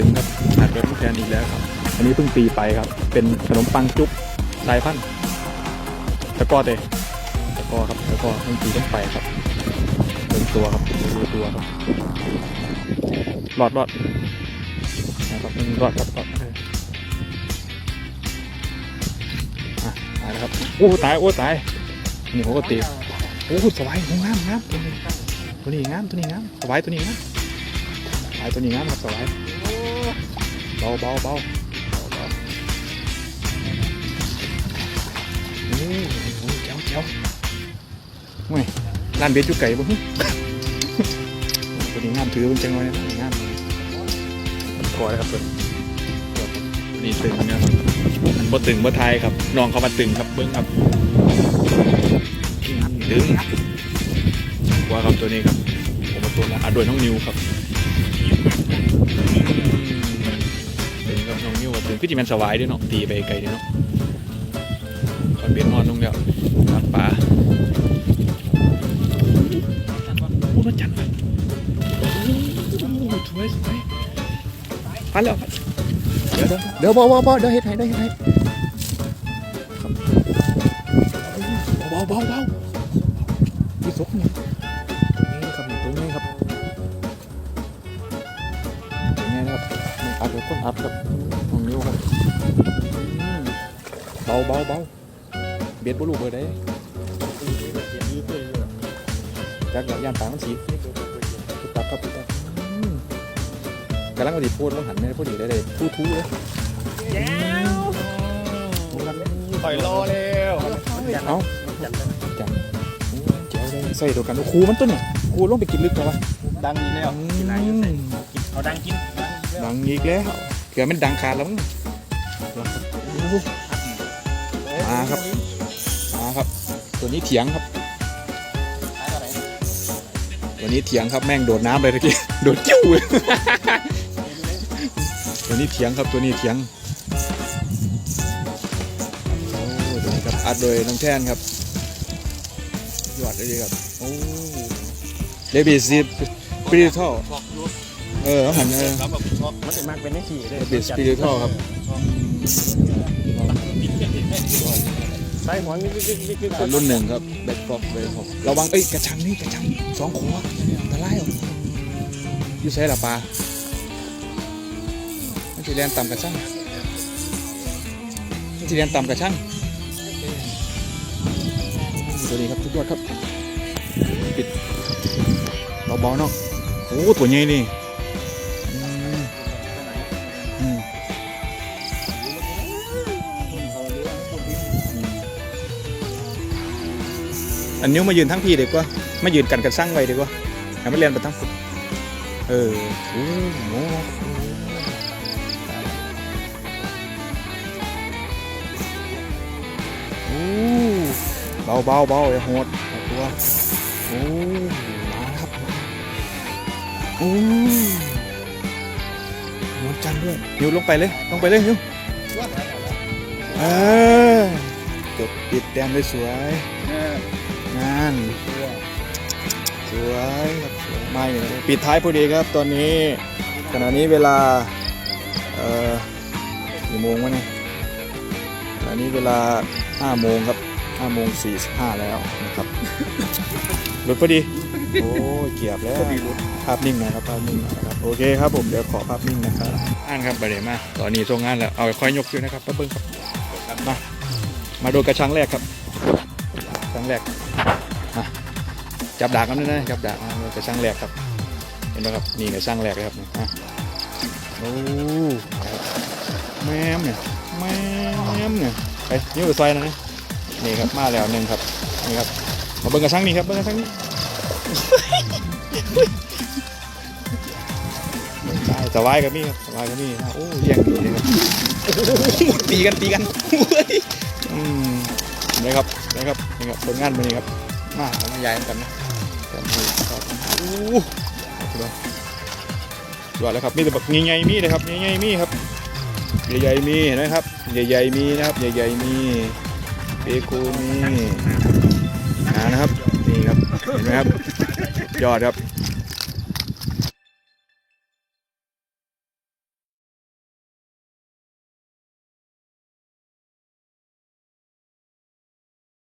ถึงครับหาดดอยน้องแคนอีกแล้วครับ อันนี้เพิ่งตีไปครับ เป็นขนมปังจุ๊บสายพันธุ์ตะกอเตะตะกอครับตะกอเพิ่งตีต้องไปครับเป็นตัวครับดูตัวครับรอดรอดนะครับมันรอดครับรอดอะตายแล้วครับโอ้ตายโอ้ตายนี่เขาก็ตีโอ้สบายงามงามตัวนี้ตัวนี้งามตัวนี้งามสบายตัวนี้งามสบายตัวนี้งามครับสบาย เบาเบาเบาเบาเบาโอ้โหเจ้าเจ้าเว้ยร้านเบียร์จุไก่บ่ฮึตัวนี้งามถือเป็นจังเลยนะงามมันคอเลยครับตัวนี้ตัวนี้ตึงนะครับมันบ่ตึงบ่ทายครับน้องเขามาตึงครับเบิ้งครับตึงว่าครับตัวนี้ครับผมมาตัวละอะโดยน้องนิวครับ องนิวก็ตึงพี่จิแมนสวายด้วยเนาะตีไปไกลด้วยเนาะคอนเบียนนอนลงแล้วทางป่าโอ้รถจันทร์ว่ะโอ้ยสวยสวยพันแล้วเดี๋ยวเดี๋ยวเดี๋ยวบอบอบอเดี๋ยวเฮ็ดให้เดี๋ยวเฮ็ดให้เบาเบาเบาพี่สกนี่ตรงนี้ครับตรงนี้ครับตรงนี้นะครับมันอัดเลยคนอัดครับ นิ้วครับอืมเบาเบาเบาเบียดบุลูกเบอร์ได้จักรยานตามันสีตุ๊บตับครับตุ๊บตับอืมกำลังเอาดิพูดต้องหันไม่ได้พูดดีได้เลยทูทูเลยแย้วปล่อยรอเร็วเอาจังโอ้เจ๋วเลยใส่ตัวกันโอ้ครูมันตัวเนี่ยครูลงไปกินลึกแล้ววะดังนี้แล้วอืมเอาดังกินดังอีกแล้ว เกือบมันดังขาดแล้วมั้งมาครับ มาครับ ตัวนี้เถียงครับ ตัวนี้เถียงครับแม่งโดดน้ำไปตะกี้ โดดจิ้วเลยตัวนี้เถียงครับตัวนี้เถียงโอ้ตัวนี้ครับอัดโดยน้องแท่นครับยอดเลยดีครับ โอ้เลบีซีปริทัลบอกยู เออเขาหันเออครับแบบชอบมันจะมากเป็นได้ขี่เลยเลบีสปิริทัลครับ ใส่หัวนี่นี่นี่นี่อ่ารุ่นหนึ่งครับแบ็คฟอกเลยครับระวังเอ้ยกระชังนี่กระชังสองขวตะไลออกอยู่ใส่ละปลาไม่ใช่เรียนต่ำกระชังไม่ใช่เรียนต่ำกระชังตัวนี้ครับทุกยอดครับปิดเบาๆเนาะโอ้ตัวใหญ่นี่ อันนิ้วมายืนทั้งพี่ดีกว่ามายืนกันกันสร้างไว้ดีกว่าให้มันเรียนไปทั้งฟุตเออโอ้โหโอ้เบาเบาเบาอย่าโหดตัวโอ้มาครับโอ้นวลจันด้วยนิ้วลงไปเลยลงไปเลยนิ้วเออจบปิดแต้มได้สวย งานสวยครับสวยไม่เลยปิดท้ายพอดีครับตอนนี้ ขณะนี้เวลา เอ่อกี่โมงวะเนี่ยขณะนี้เวลา5โมงครับ5โมง45 แล้วนะครับรถพอดี โอ้ยเกียบแล้วภาพนิ่งนะครับภาพนิ่งนะครับโอเคครับผมเดี๋ยวขอภาพนิ่งนะครับอ่านครับไปเลยมาตอนนี้ทรงงานแล้วเอาค่อยยกอยู่นะครับป้าเบิ้งครับมามาดูกระชังแรกครับกระชังแรก จับดากกันด้วยนะจับดากนะกระช่างแหลกครับ เห็นไหมครับนี่กระช่างแหลกเลยครับอะโอ้แม่มเนี่ยแม่มเนี่ยไปนิ้วกับซอยนะนะนี่ครับมาแล้วหนึ่งครับนี่ครับมาเบิ่งกระช่างนี่ครับเบิ่งกระช่างนี่ใช่สบายกับมี่ครับสบายกับมี่โอ้เยี่ยงดีเลยครับตีกันตีกันอืมนะครับนะครับนี่ครับผลงานมันนี่ครับ มาเอามาใหญ่กันนะกันดูครับโอ้โหยอดเลยครับมีแต่แบบใหญ่ๆมีเลยครับใหญ่ๆมีครับใหญ่ๆมีเห็นะครับใหญ่ๆมีนะครับใหญ่ๆมีเปโคมีอ่านะครับนี่ครับเห็นไหมครับยอดครับ